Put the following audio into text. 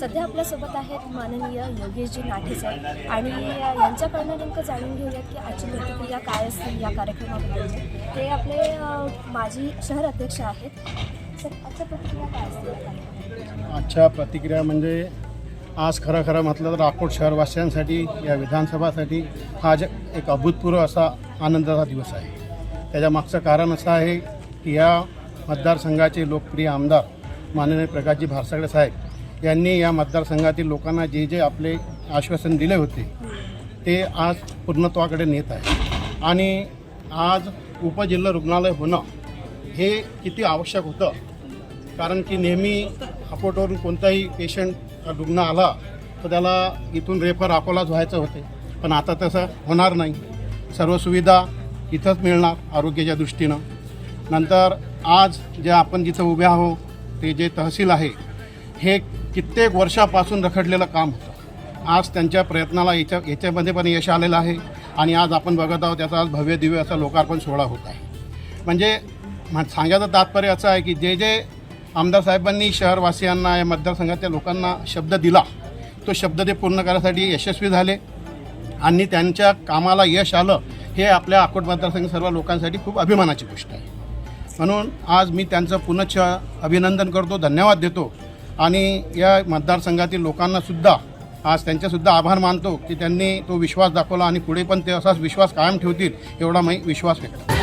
सध्या आपल्यासोबत आहेत माननीय योगेशजी नाठे सर. आणि यांच्याकडनं नेमकं जाणून घेऊयात की आजची प्रतिक्रिया काय असतील या कार्यक्रमाबद्दल. ते आपले माजी शहर अध्यक्ष आहेत. सर आजच्या प्रतिक्रिया काय असतील आजच्या प्रतिक्रिया म्हणजे आज खरं खरं म्हटलं तर राकोट शहरवासियांसाठी या विधानसभासाठी हा आज एक अभूतपूर्व असा आनंदाचा दिवस आहे. त्याच्या मागचं कारण असं आहे की या मतदारसंघाचे लोकप्रिय आमदार माननीय प्रकाशजी भारसागडे साहेब यांनी या मतदारसंघातील लोकांना जे जे आपले आश्वासन दिले होते ते आज पूर्णत्वाकडे नेत आहे. आणि आज उपजिल्हा रुग्णालय होणं हे किती आवश्यक होतं? कारण की नेहमी हापोटवरून कोणताही पेशंट रुग्ण आला तर त्याला इथून रेफर अकोलाच व्हायचं होते. पण आता तसं होणार नाही. सर्व सुविधा इथंच मिळणार आरोग्याच्या दृष्टीनं. नंतर आज जे आपण जिथं उभे आहो ते जे तहसील आहे हे कित्येक वर्षापासून रखडलेलं काम होतं. आज त्यांच्या प्रयत्नाला याच्या याच्यामध्ये पण यश आलेलं आहे आणि आज आपण बघत आहोत त्याचा आज भव्य दिव्य असा लोकार्पण सोहळा होत आहे. म्हणजे सांगायचं तात्पर्य असं आहे की जे जे आमदार साहेबांनी शहरवासियांना या मतदारसंघातल्या लोकांना शब्द दिला तो शब्द ते पूर्ण करण्यासाठी यशस्वी झाले आणि त्यांच्या कामाला यश आलं हे आपल्या अकोट मतदारसंघ सर्व लोकांसाठी खूप अभिमानाची गोष्ट आहे. म्हणून आज मी त्यांचं पुनश्च अभिनंदन करतो धन्यवाद देतो. आणि या मतदारसंघातील लोकांनासुद्धा आज त्यांच्यासुद्धा आभार मानतो की त्यांनी तो विश्वास दाखवला आणि पुढे पण ते असाच विश्वास कायम ठेवतील एवढा मी विश्वास व्यक्त